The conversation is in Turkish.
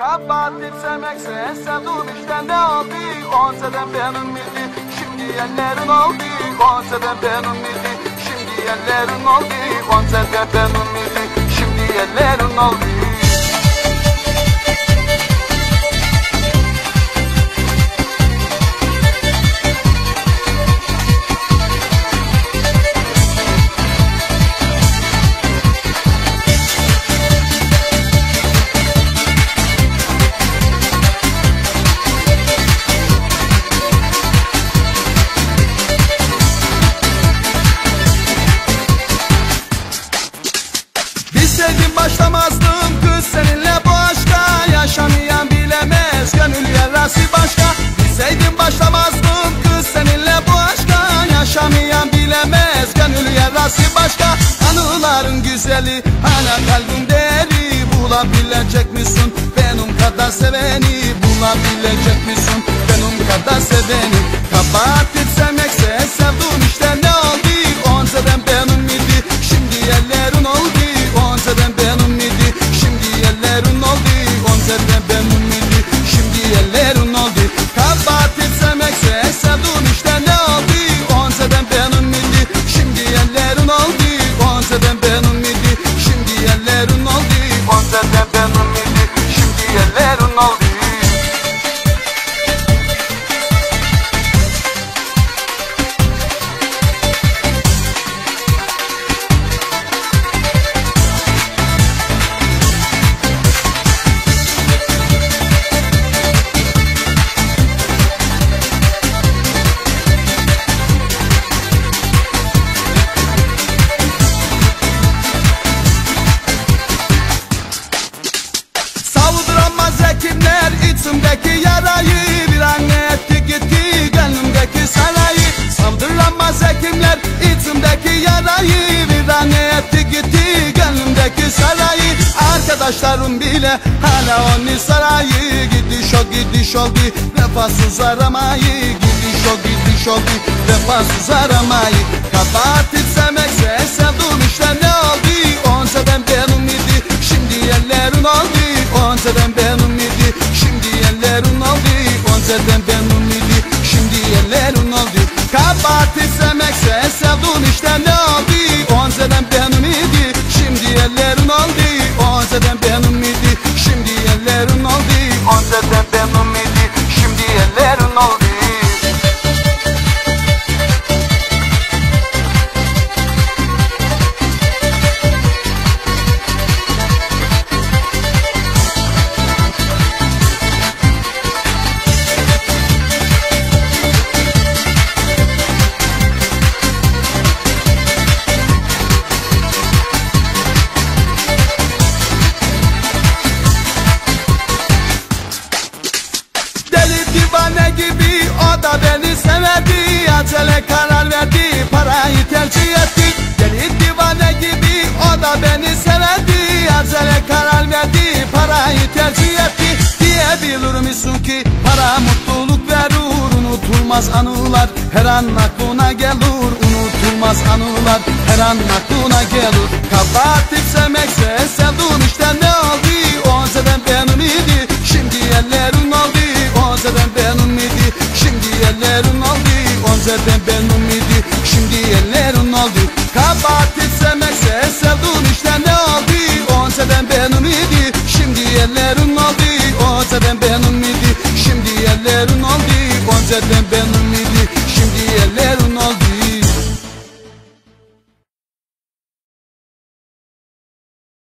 Kabahatim sevmekse sevduğum işte ne oldu Onseden benim miydi şimdi ellerin oldu Onseden benim miydi şimdi ellerin oldu Onseden benim miydi şimdi ellerin oldu Bilseydim başlamazdım kız seninle bu aşka Yaşamayan bilemez gönül yarası başka. Bilseydim başlamazdım kız seninle bu aşka Yaşamayan bilemez gönül yarası başka. Anıların güzeli hala kalbimde eri Bulabilecek misin? Benim kadar seveni Bulabilecek misin? Benim kadar seveni. Kabahatim sevmekse sevdim işte ne oldu? Önceden benim miydi şimdi ellerin oldu ellerin içimdeki yarayı Bir an etti gitti gönlümdeki sarayı. Savduramaz hekimler içimdeki yarayı Bir an etti gitti gönlümdeki sarayı. Arkadaşlarım bile hala onun sarayı. Gidiş o gidiş oldu vefasız aramayı Gidiş o gidiş oldu vefasız aramayı Kabahatim sevmekse sevdim işte ne oldu? Önceden benim idi şimdi ellerin oldu. Önceden sevdim işte beni sevdi Acele karar verdi parayı tercih etti. Deli divane gibi o da beni sevdi Acele karar verdi parayı tercih etti. Diyebilir misin ki para mutluluk verir Unutulmaz anılar. Her an aklına gelir Unutulmaz anılar. Her an aklına gelir. Kabahatim ellerin aldı Önceden ben umidi şimdi ellerin aldı Kabahat istemekse sevduğun işte ne aldı? Önceden ben umidi şimdi ellerin aldı. Önceden ben umidi şimdi ellerin aldı. Önceden ben umidi